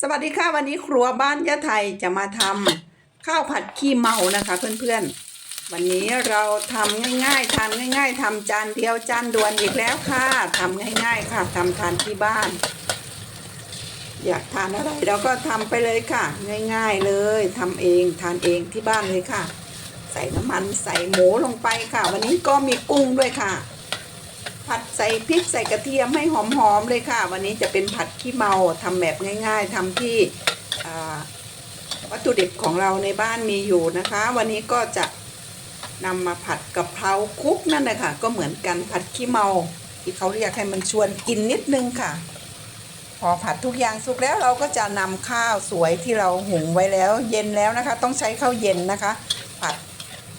สวัสดีค่ะวันนี้ครัวบ้านยะไทยจะมาทำข้าวผัดขี้เมานะคะเพื่อนๆ วันนี้เราทำง่ายๆทานง่าย ๆทำจานเดียวจานด่วนอีกแล้วค่ะทำง่าย ๆ ค่ะทำทานที่บ้าน อยากทานอะไรเราก็ทำไปเลยค่ะ ง่าย ๆเลยทำเองทานเองที่บ้านเลยค่ะ ใส่น้ำมันใส่หมูลงไปค่ะ วันนี้ก็มีกุ้งด้วยค่ะ ผัดใส่พริกใส่กระเทียมให้หอมๆเลยค่ะ วันนี้จะเป็นผัดขี้เมาทำแบบง่าย ๆทำที่วัตถุดิบของเราในบ้านมีอยู่นะคะ วันนี้ก็จะนำมาผัดกะเพราคุกนั่นแหละค่ะ ก็เหมือนกันผัดขี้เมาที่เขาเรียกให้มันชวนกินนิดนึงค่ะ พอผัดทุกอย่างสุกแล้วเราก็จะนำข้าวสวยที่เราหุงไว้แล้ว เย็นแล้วนะคะ ต้องใช้ข้าวเย็นนะคะ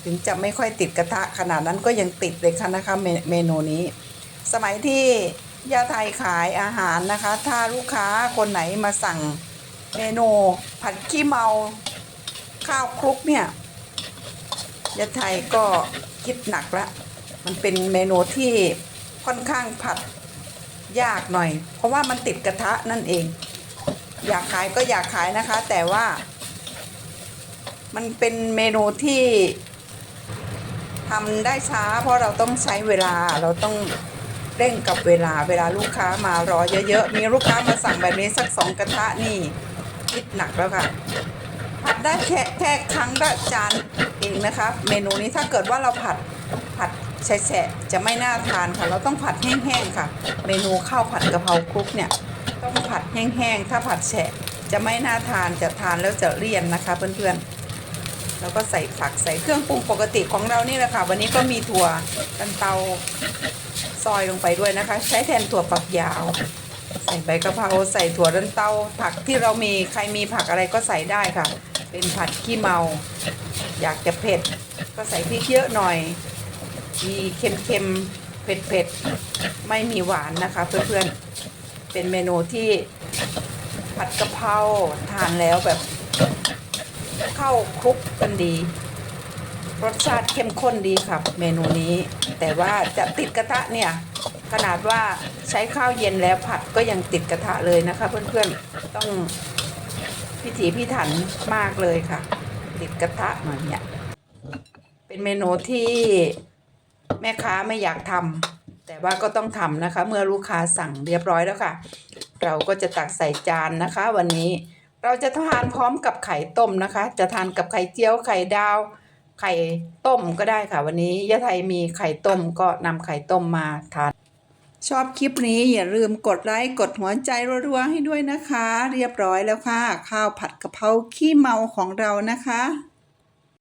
ถึงจะไม่ค่อยติดกระทะขนาดนั้นก็ยังติดเลยค่ะนะคะเมเมนูนี้ สมัยที่ยาไทยขายอาหารนะคะ ถ้าลูกค้าคนไหนมาสั่งเมนูผัดขี้เมาข้าวคลุกเนี่ยยาไทยก็คิดหนักละมันเป็นเมนูที่ค่อนข้างผัดยากหน่อย เพราะว่ามันติดกระทะนั่นเอง อยากขายก็อยากขายนะคะ แต่ว่า มันเป็นเมนูที่ ทำได้ช้า เพราะเราต้องใช้เวลาเราต้องเร่งกับเวลาเวลาลูกค้ามารอเยอะๆ มีลูกค้ามาสั่งแบบนี้สักสองกระทะนี่คิดหนักแล้วค่ะผัดได้แค่แค่ครั้งละจานเองนะคะ เมนูนี้ถ้าเกิดว่าเราผัดผัดแฉะจะไม่น่าทานค่ะ เราต้องผัดแห้งๆค่ะ เมนูข้าวผัดกะเพราคลุกเนี่ยต้องผัดแห้งๆถ้าผัดแฉะจะไม่น่าทานจะทานแล้วจะเลี่ยนนะคะเพื่อนๆ แล้วก็ใส่ผักใส่เครื่องปรุงปกติของเรานี่แหละค่ะ วันนี้ก็มีถั่วกันเตาซอยลงไปด้วยนะคะ ใช้แทนถั่วฝักยาว ใส่ใบกะเพราใส่ถั่วดันเตาผักที่เรามีใครมีผักอะไรก็ใส่ได้ค่ะ เป็นผัดขี้เมา อยากจะเผ็ด ก็ใส่พริกเยอะหน่อย มีเค็มๆเผ็ดๆไม่มีหวานนะคะ เพื่อนๆเป็นเมนูที่ผัดกะเพราทานแล้วแบบ เข้าคลุกกันดี รสชาติเข้มข้นดีครับ เมนูนี้ แต่ว่าจะติดกระทะเนี่ย ขนาดว่าใช้ข้าวเย็นแล้วผัดก็ยังติดกระทะเลยนะคะ เพื่อนๆต้องพิถีพิถันมากเลยค่ะ ติดกระทะหน่อยเนี่ยเป็นเมนูที่แม่ค้าไม่อยากทำแต่ว่าก็ต้องทำนะคะ เมื่อลูกค้าสั่งเรียบร้อยแล้วค่ะ เราก็จะตักใส่จานนะคะ วันนี้ เราจะทานพร้อมกับไข่ต้มนะคะ จะทานกับไข่เจียวไข่ดาว ไข่ต้มก็ได้ค่ะ วันนี้ยะไทยมีไข่ต้มก็นำไข่ต้มมาทาน ชอบคลิปนี้อย่าลืมกดไลค์กดหัวใจรัวๆให้ด้วยนะคะ เรียบร้อยแล้วค่ะ ข้าวผัดกะเพราขี้เมาของเรานะคะ